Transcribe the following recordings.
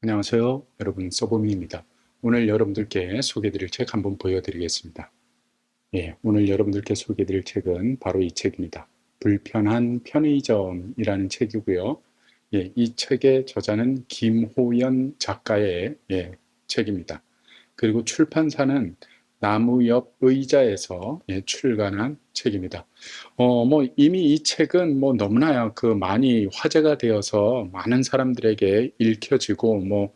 안녕하세요. 여러분 서보미입니다. 오늘 여러분들께 소개드릴 책 한번 보여드리겠습니다. 예, 오늘 여러분들께 소개드릴 책은 바로 이 책입니다. 불편한 편의점이라는 책이고요. 예, 이 책의 저자는 김호연 작가의 예, 책입니다. 그리고 출판사는 나무 옆 의자에서 예, 출간한 책입니다. 어, 뭐 이미 이 책은 뭐 너무나 그 많이 화제가 되어서 많은 사람들에게 읽혀지고 뭐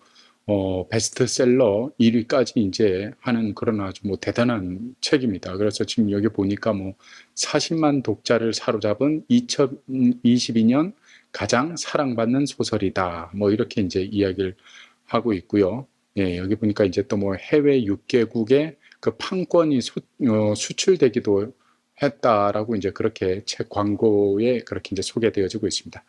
어, 베스트셀러 1위까지 이제 하는 그런 아주 뭐 대단한 책입니다. 그래서 지금 여기 보니까 뭐 40만 독자를 사로잡은 2022년 가장 사랑받는 소설이다. 뭐 이렇게 이제 이야기를 하고 있고요. 예, 여기 보니까 이제 또 뭐 해외 6개국의 그 판권이 수, 어, 수출되기도 했다라고 이제 그렇게 책 광고에 그렇게 이제 소개되어지고 있습니다.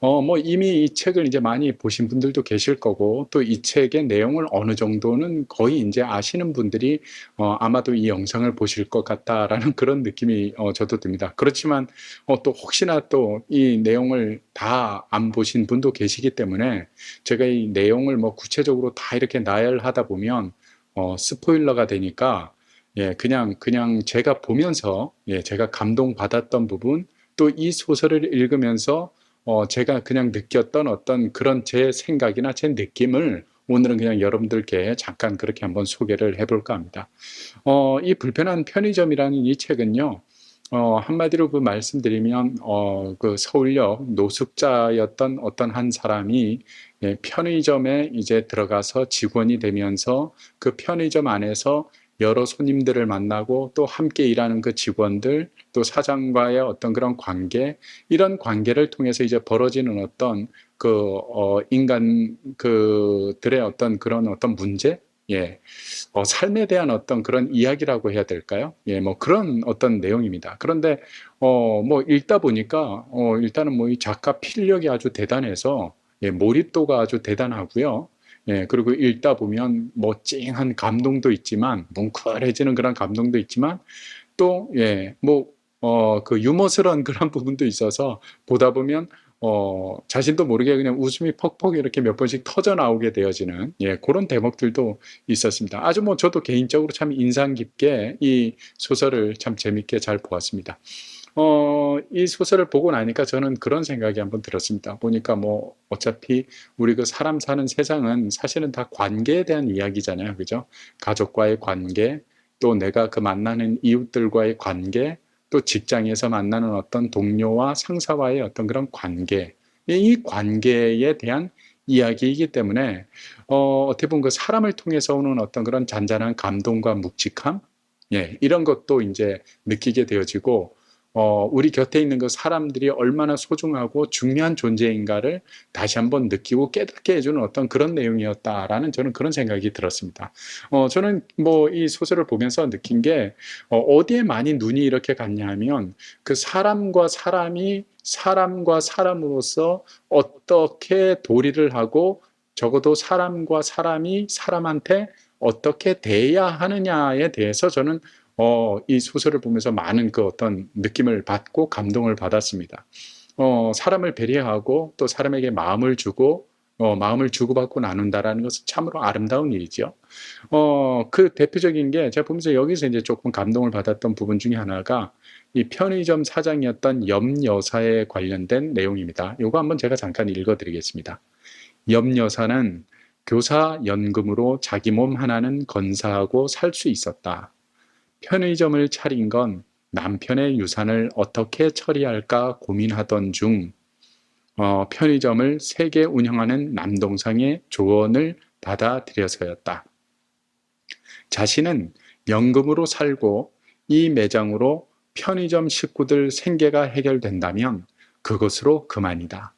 어, 뭐 이미 이 책을 이제 많이 보신 분들도 계실 거고 또 이 책의 내용을 어느 정도는 거의 이제 아시는 분들이 어, 아마도 이 영상을 보실 것 같다라는 그런 느낌이 어, 저도 듭니다. 그렇지만 어, 또 혹시나 또 이 내용을 다 안 보신 분도 계시기 때문에 제가 이 내용을 뭐 구체적으로 다 이렇게 나열하다 보면 어, 스포일러가 되니까 예, 그냥 그냥 제가 보면서 예, 제가 감동받았던 부분 또 이 소설을 읽으면서 어, 제가 그냥 느꼈던 어떤 그런 제 생각이나 제 느낌을 오늘은 그냥 여러분들께 잠깐 그렇게 한번 소개를 해볼까 합니다. 어, 이 불편한 편의점이라는 이 책은요, 어, 한마디로 그 말씀드리면, 어, 그 서울역 노숙자였던 어떤 한 사람이 예, 편의점에 이제 들어가서 직원이 되면서 그 편의점 안에서 여러 손님들을 만나고 또 함께 일하는 그 직원들 또 사장과의 어떤 그런 관계 이런 관계를 통해서 이제 벌어지는 어떤 그 어, 인간 그들의 어떤 그런 어떤 문제 예, 어, 삶에 대한 어떤 그런 이야기라고 해야 될까요? 예, 뭐 그런 어떤 내용입니다. 그런데 어, 뭐 읽다 보니까 어, 일단은 뭐 이 작가 필력이 아주 대단해서 예, 몰입도가 아주 대단하고요. 예, 그리고 읽다 보면 뭐 찡한 감동도 있지만 뭉클해지는 그런 감동도 있지만 또 예, 뭐 어, 그 유머스러운 그런 부분도 있어서 보다 보면 어, 자신도 모르게 그냥 웃음이 퍽퍽 이렇게 몇 번씩 터져 나오게 되어지는 예, 그런 대목들도 있었습니다. 아주 뭐 저도 개인적으로 참 인상 깊게 이 소설을 참 재밌게 잘 보았습니다. 어, 이 소설을 보고 나니까 저는 그런 생각이 한번 들었습니다. 보니까 뭐 어차피 우리 그 사람 사는 세상은 사실은 다 관계에 대한 이야기잖아요. 그죠? 가족과의 관계, 또 내가 그 만나는 이웃들과의 관계, 또 직장에서 만나는 어떤 동료와 상사와의 어떤 그런 관계, 이 관계에 대한 이야기이기 때문에 어, 어떻게 보면 그 사람을 통해서 오는 어떤 그런 잔잔한 감동과 묵직함, 예, 이런 것도 이제 느끼게 되어지고 어, 우리 곁에 있는 그 사람들이 얼마나 소중하고 중요한 존재인가를 다시 한번 느끼고 깨닫게 해주는 어떤 그런 내용이었다라는 저는 그런 생각이 들었습니다. 어, 저는 뭐 이 소설을 보면서 느낀 게 어, 디에 많이 눈이 이렇게 갔냐 하면 그 사람과 사람이 사람과 사람으로서 어떻게 도리를 하고 적어도 사람과 사람이 사람한테 어떻게 대해야 하느냐에 대해서 저는 어, 이 소설을 보면서 많은 그 어떤 느낌을 받고 감동을 받았습니다. 어, 사람을 배려하고 또 사람에게 마음을 주고 어, 마음을 주고받고 나눈다라는 것은 참으로 아름다운 일이죠. 어, 그 대표적인 게 제가 보면서 여기서 이제 조금 감동을 받았던 부분 중에 하나가 이 편의점 사장이었던 염 여사에 관련된 내용입니다. 이거 한번 제가 잠깐 읽어드리겠습니다. 염 여사는 교사 연금으로 자기 몸 하나는 건사하고 살 수 있었다. 편의점을 차린 건 남편의 유산을 어떻게 처리할까 고민하던 중 어, 편의점을 세 개 운영하는 남동생의 조언을 받아들여서였다. 자신은 연금으로 살고 이 매장으로 편의점 식구들 생계가 해결된다면 그것으로 그만이다.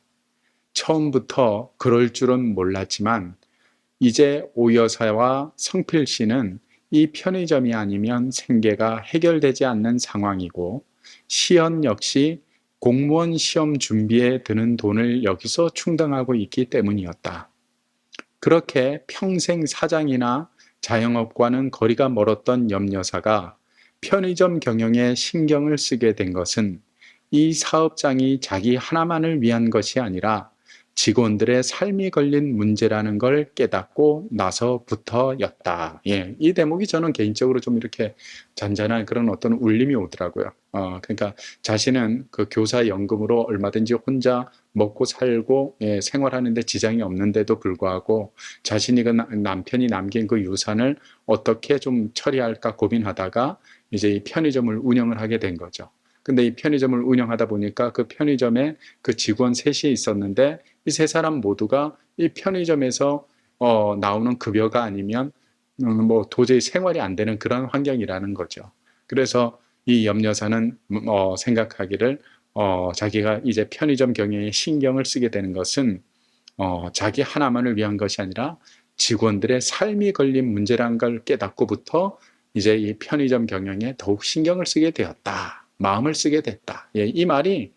처음부터 그럴 줄은 몰랐지만 이제 오 여사와 성필 씨는 이 편의점이 아니면 생계가 해결되지 않는 상황이고 시연 역시 공무원 시험 준비에 드는 돈을 여기서 충당하고 있기 때문이었다. 그렇게 평생 사장이나 자영업과는 거리가 멀었던 염여사가 편의점 경영에 신경을 쓰게 된 것은 이 사업장이 자기 하나만을 위한 것이 아니라 직원들의 삶이 걸린 문제라는 걸 깨닫고 나서부터였다. 예, 이 대목이 저는 개인적으로 좀 이렇게 잔잔한 그런 어떤 울림이 오더라고요. 어, 그러니까 자신은 그 교사 연금으로 얼마든지 혼자 먹고 살고 예, 생활하는데 지장이 없는데도 불구하고 자신이 그 나- 남편이 남긴 그 유산을 어떻게 좀 처리할까 고민하다가 이제 이 편의점을 운영을 하게 된 거죠. 근데 이 편의점을 운영하다 보니까 그 편의점에 그 직원 셋이 있었는데 이 세 사람 모두가 이 편의점에서 어, 나오는 급여가 아니면 음, 뭐 도저히 생활이 안 되는 그런 환경이라는 거죠. 그래서 이 염여사는 어, 생각하기를 어, 자기가 이제 편의점 경영에 신경을 쓰게 되는 것은 어, 자기 하나만을 위한 것이 아니라 직원들의 삶이 걸린 문제란 걸 깨닫고부터 이제 이 편의점 경영에 더욱 신경을 쓰게 되었다. 마음을 쓰게 됐다. 예, 이 말이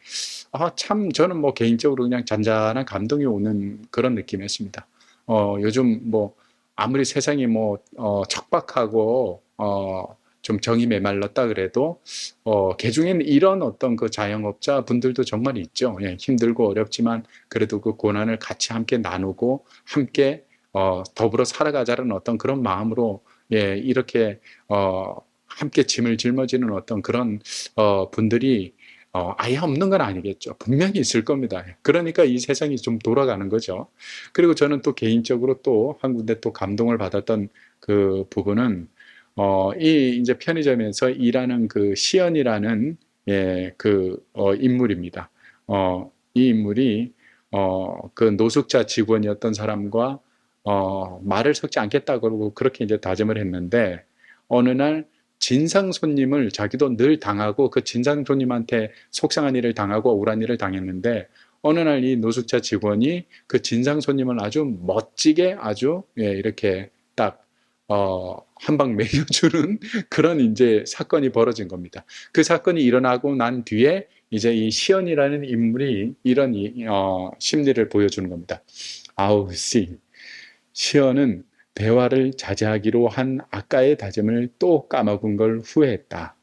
아, 참 저는 뭐 개인적으로 그냥 잔잔한 감동이 오는 그런 느낌이었습니다. 어, 요즘 뭐 아무리 세상이 뭐 어, 척박하고 어, 좀 정이 메말랐다 그래도 어, 개중에는 이런 어떤 그 자영업자 분들도 정말 있죠. 예, 힘들고 어렵지만 그래도 그 고난을 같이 함께 나누고 함께 어, 더불어 살아가자는 어떤 그런 마음으로 예, 이렇게 어, 함께 짐을 짊어지는 어떤 그런 어, 분들이 어, 아예 없는 건 아니겠죠. 분명히 있을 겁니다. 그러니까 이 세상이 좀 돌아가는 거죠. 그리고 저는 또 개인적으로 또 한 군데 또 감동을 받았던 그 부분은 어, 이 이제 편의점에서 일하는 그 시연이라는 예, 그 어, 인물입니다. 어, 이 인물이 어, 그 노숙자 직원이었던 사람과 어, 말을 섞지 않겠다 그러고 그렇게 이제 다짐을 했는데 어느 날 진상 손님을 자기도 늘 당하고 그 진상 손님한테 속상한 일을 당하고 억울한 일을 당했는데 어느 날 이 노숙자 직원이 그 진상 손님을 아주 멋지게 아주 예, 이렇게 딱 어, 한방 매겨주는 그런 이제 사건이 벌어진 겁니다. 그 사건이 일어나고 난 뒤에 이제 이 시연이라는 인물이 이런 이, 어, 심리를 보여주는 겁니다. 아우 씨, 시연은 대화를 자제하기로 한 아까의 다짐을 또 까먹은 걸 후회했다.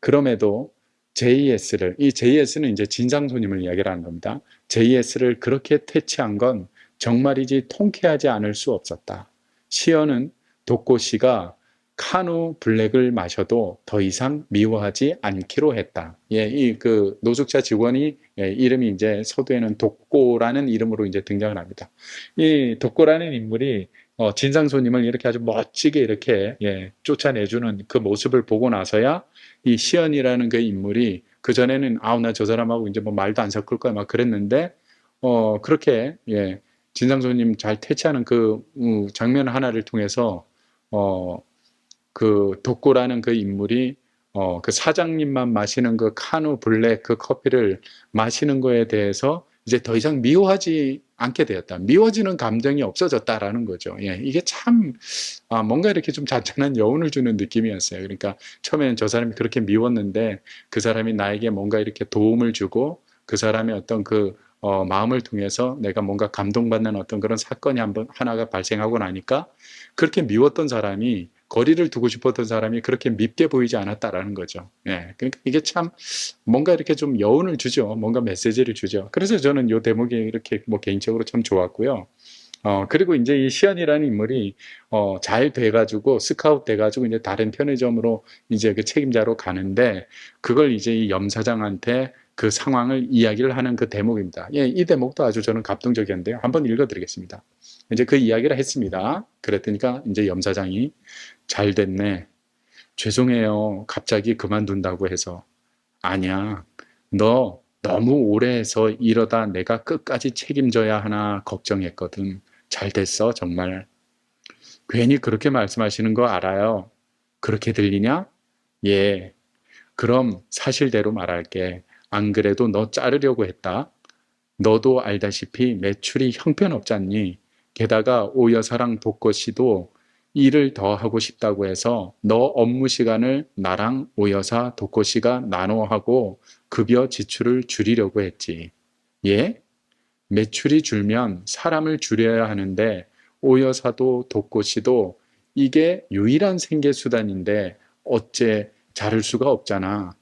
그럼에도 JS를 이 JS는 이제 진상 손님을 이야기하는 겁니다. JS를 그렇게 퇴치한 건 정말이지 통쾌하지 않을 수 없었다. 시연은 독고 씨가 카누 블랙을 마셔도 더 이상 미워하지 않기로 했다. 예, 이 그 노숙자 직원이 예, 이름이 이제 서두에는 독고라는 이름으로 이제 등장을 합니다. 이 독고라는 인물이 어, 진상 손님을 이렇게 아주 멋지게 이렇게 예, 쫓아내주는 그 모습을 보고 나서야 이 시연이라는 그 인물이 그 전에는 아우 나 저 사람하고 이제 뭐 말도 안 섞을 거야. 막 그랬는데 어 그렇게 예 진상 손님 잘 퇴치하는 그 음, 장면 하나를 통해서 어 그 독고라는 그 인물이 어 그 사장님만 마시는 그 카누 블랙 그 커피를 마시는 거에 대해서 이제 더 이상 미워하지 않게 되었다. 미워지는 감정이 없어졌다라는 거죠. 예, 이게 참 아, 뭔가 이렇게 좀 잔잔한 여운을 주는 느낌이었어요. 그러니까 처음에는 저 사람이 그렇게 미웠는데 그 사람이 나에게 뭔가 이렇게 도움을 주고 그 사람의 어떤 그 어, 마음을 통해서 내가 뭔가 감동받는 어떤 그런 사건이 한번 하나가 발생하고 나니까 그렇게 미웠던 사람이 거리를 두고 싶었던 사람이 그렇게 밉게 보이지 않았다라는 거죠. 예. 그러니까 이게 참 뭔가 이렇게 좀 여운을 주죠. 뭔가 메시지를 주죠. 그래서 저는 이 대목이 이렇게 뭐 개인적으로 참 좋았고요. 어, 그리고 이제 이 시연이라는 인물이, 어, 잘 돼가지고, 스카웃 돼가지고, 이제 다른 편의점으로 이제 그 책임자로 가는데, 그걸 이제 이 염사장한테 그 상황을 이야기를 하는 그 대목입니다. 예, 이 대목도 아주 저는 감동적이었는데요. 한번 읽어드리겠습니다. 이제 그 이야기를 했습니다. 그랬더니까 이제 염사장이 잘 됐네. 죄송해요. 갑자기 그만둔다고 해서. 아니야. 너 너무 오래 해서 이러다 내가 끝까지 책임져야 하나 걱정했거든. 잘 됐어, 정말. 괜히 그렇게 말씀하시는 거 알아요. 그렇게 들리냐? 예. 그럼 사실대로 말할게. 안 그래도 너 자르려고 했다. 너도 알다시피 매출이 형편없잖니. 게다가 오 여사랑 독거 씨도 일을 더 하고 싶다고 해서 너 업무 시간을 나랑 오 여사 독거 씨가 나눠 하고 급여 지출을 줄이려고 했지. 예? 매출이 줄면 사람을 줄여야 하는데 오 여사도 독고 씨도 이게 유일한 생계 수단인데 어째 자를 수가 없잖아.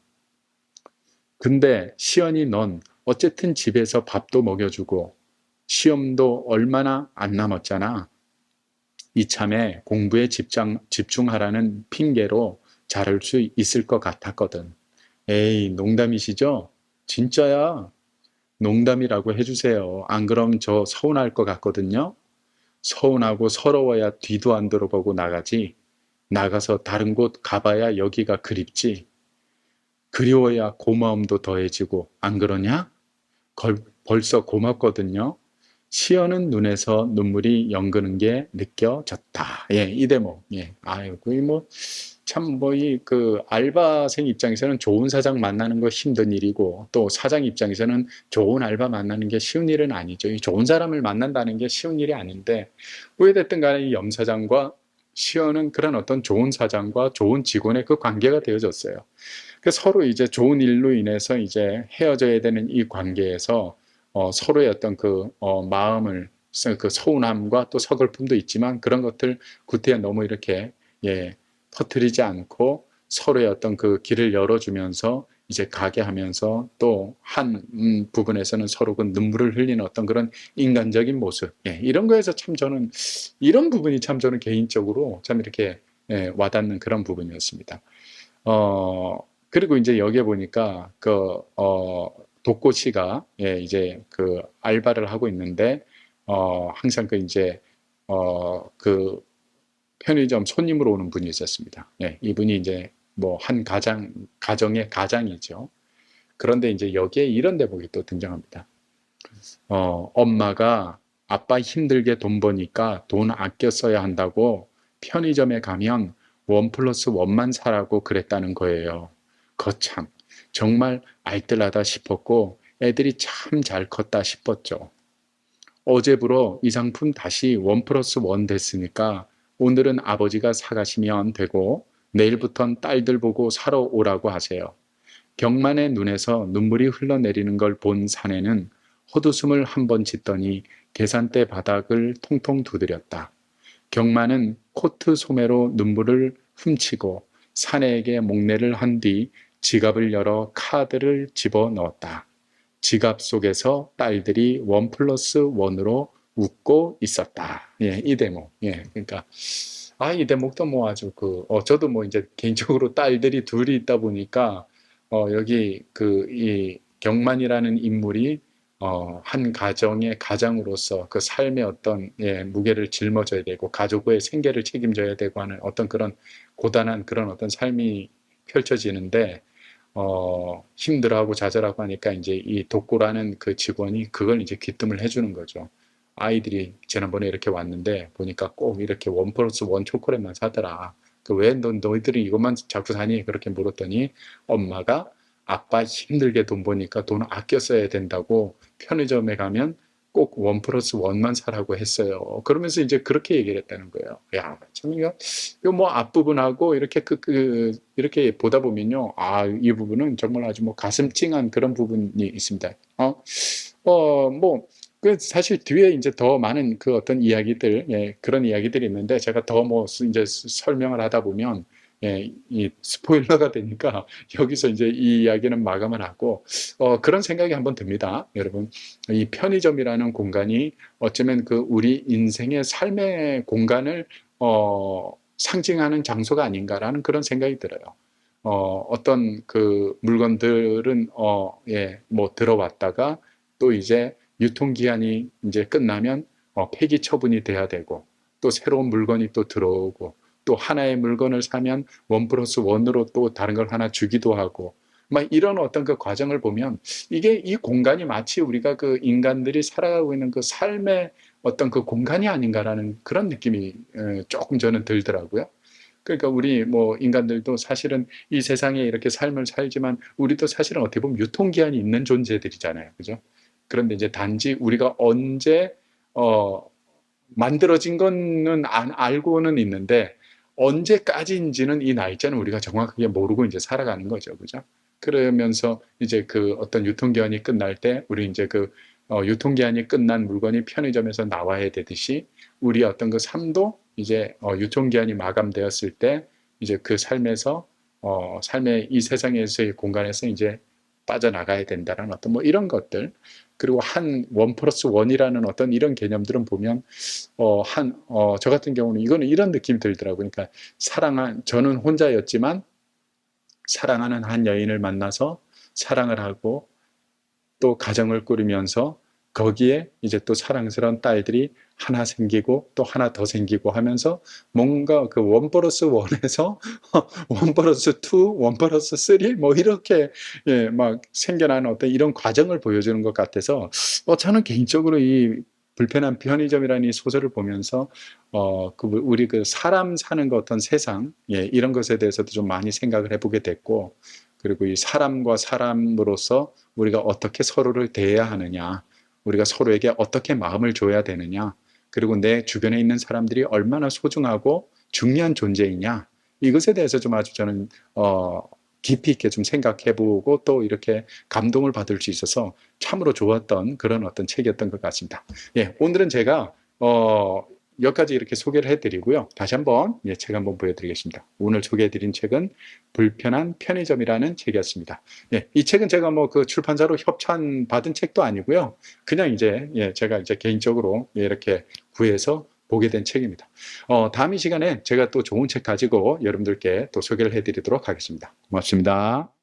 근데 시연이 넌 어쨌든 집에서 밥도 먹여주고 시험도 얼마나 안 남았잖아. 이참에 공부에 집중, 집중하라는 핑계로 자를 수 있을 것 같았거든. 에이, 농담이시죠? 진짜야. 농담이라고 해주세요. 안 그럼 저 서운할 것 같거든요. 서운하고 서러워야 뒤도 안 돌아보고 나가지. 나가서 다른 곳 가봐야 여기가 그립지. 그리워야 고마움도 더해지고, 안 그러냐? 걸, 벌써 고맙거든요. 시연은 눈에서 눈물이 연그는 게 느껴졌다. 예, 이 대목. 예. 아유, 그게 뭐, 참, 뭐, 이, 그, 알바생 입장에서는 좋은 사장 만나는 거 힘든 일이고, 또 사장 입장에서는 좋은 알바 만나는 게 쉬운 일은 아니죠. 이 좋은 사람을 만난다는 게 쉬운 일이 아닌데, 왜됐든 간에 이 염사장과 시연은 그런 어떤 좋은 사장과 좋은 직원의 그 관계가 되어졌어요. 그 서로 이제 좋은 일로 인해서 이제 헤어져야 되는 이 관계에서 어, 서로의 어떤 그 어, 마음을 그 서운함과 또 서글픔도 있지만 그런 것들 구태여 너무 이렇게 예 퍼뜨리지 않고 서로의 어떤 그 길을 열어주면서 이제 가게 하면서 또한 음, 부분에서는 서로 그 눈물을 흘리는 어떤 그런 인간적인 모습 예, 이런 거에서 참 저는 이런 부분이 참 저는 개인적으로 참 이렇게 예, 와닿는 그런 부분이었습니다. 어 그리고 이제 여기에 보니까 그 어 독고 씨가 예, 이제 그 알바를 하고 있는데 어, 항상 그 이제 어, 그 편의점 손님으로 오는 분이 있었습니다. 예, 이분이 이제 뭐 한 가장 가정의 가장이죠. 그런데 이제 여기에 이런 대목이 또 등장합니다. 어, 엄마가 아빠 힘들게 돈 버니까 돈 아껴 써야 한다고 편의점에 가면 원 플러스 원만 사라고 그랬다는 거예요. 거참. 정말 알뜰하다 싶었고 애들이 참 잘 컸다 싶었죠. 어제부로 이 상품 다시 원 플러스 원 됐으니까 오늘은 아버지가 사가시면 되고 내일부턴 딸들 보고 사러 오라고 하세요. 경만의 눈에서 눈물이 흘러내리는 걸 본 사내는 헛웃음을 한 번 짓더니 계산대 바닥을 통통 두드렸다. 경만은 코트 소매로 눈물을 훔치고 사내에게 목례를 한 뒤 지갑을 열어 카드를 집어 넣었다. 지갑 속에서 딸들이 원 플러스 원으로 웃고 있었다. 예, 이 대목. 예, 그러니까 아, 이 대목도 뭐 아주 그, 어, 저도 뭐 이제 개인적으로 딸들이 둘이 있다 보니까 어, 여기 그 이 경만이라는 인물이 어, 한 가정의 가장으로서 그 삶의 어떤 예, 무게를 짊어져야 되고 가족의 생계를 책임져야 되고 하는 어떤 그런 고단한 그런 어떤 삶이 펼쳐지는데 어, 힘들어하고 좌절하고 하니까 이제 이 독고라는 그 직원이 그걸 이제 귀뜸을 해주는 거죠. 아이들이 지난번에 이렇게 왔는데 보니까 꼭 이렇게 원 플러스 원 초콜릿만 사더라. 그왜 너, 너희들이 이것만 자꾸 사니? 그렇게 물었더니 엄마가 아빠 힘들게 돈 버니까 돈 아껴 써야 된다고 편의점에 가면 꼭 원 플러스 원만 사라고 했어요. 그러면서 이제 그렇게 얘기를 했다는 거예요. 야, 참 이거, 이거 뭐 앞부분하고 이렇게 그, 그, 이렇게 보다 보면요. 아, 이 부분은 정말 아주 뭐 가슴 찡한 그런 부분이 있습니다. 어, 어, 뭐, 그 사실 뒤에 이제 더 많은 그 어떤 이야기들, 예, 그런 이야기들이 있는데 제가 더 뭐 이제 설명을 하다 보면 예, 이 스포일러가 되니까 여기서 이제 이 이야기는 마감을 하고 어, 그런 생각이 한번 듭니다. 여러분, 이 편의점이라는 공간이 어쩌면 그 우리 인생의 삶의 공간을 어, 상징하는 장소가 아닌가라는 그런 생각이 들어요. 어, 어떤 그 물건들은 어, 예, 뭐 들어왔다가 또 이제 유통기한이 이제 끝나면 어, 폐기 처분이 돼야 되고 또 새로운 물건이 또 들어오고 또 하나의 물건을 사면 원 플러스 원으로 또 다른 걸 하나 주기도 하고 막 이런 어떤 그 과정을 보면 이게 이 공간이 마치 우리가 그 인간들이 살아가고 있는 그 삶의 어떤 그 공간이 아닌가라는 그런 느낌이 조금 저는 들더라고요. 그러니까 우리 뭐 인간들도 사실은 이 세상에 이렇게 삶을 살지만 우리도 사실은 어떻게 보면 유통기한이 있는 존재들이잖아요. 그죠? 그런데 이제 단지 우리가 언제 어 만들어진 거는 안 알고는 있는데 언제까지인지는 이 날짜는 우리가 정확하게 모르고 이제 살아가는 거죠. 그죠? 그러면서 이제 그 어떤 유통기한이 끝날 때 우리 이제 그 어, 유통기한이 끝난 물건이 편의점에서 나와야 되듯이 우리 어떤 그 삶도 이제 어, 유통기한이 마감되었을 때 이제 그 삶에서 어, 삶의 이 세상에서의 공간에서 이제 빠져나가야 된다는 어떤 뭐 이런 것들 그리고 한 원 플러스 원이라는 어떤 이런 개념들은 보면 어 한 어 저 같은 경우는 이거는 이런 느낌이 들더라고요. 그러니까 사랑한 저는 혼자였지만 사랑하는 한 여인을 만나서 사랑을 하고 또 가정을 꾸리면서 거기에 이제 또 사랑스러운 딸들이 하나 생기고 또 하나 더 생기고 하면서 뭔가 그 원 플러스 원에서 원 플러스 투, 원 플러스 쓰리 뭐 이렇게 예, 막 생겨나는 어떤 이런 과정을 보여주는 것 같아서 어, 저는 개인적으로 이 불편한 편의점이라는 이 소설을 보면서 어, 그 우리 그 사람 사는 것 어떤 세상 예, 이런 것에 대해서도 좀 많이 생각을 해보게 됐고 그리고 이 사람과 사람으로서 우리가 어떻게 서로를 대해야 하느냐 우리가 서로에게 어떻게 마음을 줘야 되느냐 그리고 내 주변에 있는 사람들이 얼마나 소중하고 중요한 존재이냐 이것에 대해서 좀 아주 저는 어, 깊이 있게 좀 생각해보고 또 이렇게 감동을 받을 수 있어서 참으로 좋았던 그런 어떤 책이었던 것 같습니다. 예, 오늘은 제가 어, 여기까지 이렇게 소개를 해드리고요. 다시 한번 예, 책 한번 보여드리겠습니다. 오늘 소개해드린 책은 불편한 편의점이라는 책이었습니다. 예, 이 책은 제가 뭐 그 출판사로 협찬 받은 책도 아니고요. 그냥 이제 예, 제가 이제 개인적으로 예, 이렇게 구해서 보게 된 책입니다. 어, 다음 이 시간에 제가 또 좋은 책 가지고 여러분들께 또 소개를 해드리도록 하겠습니다. 고맙습니다.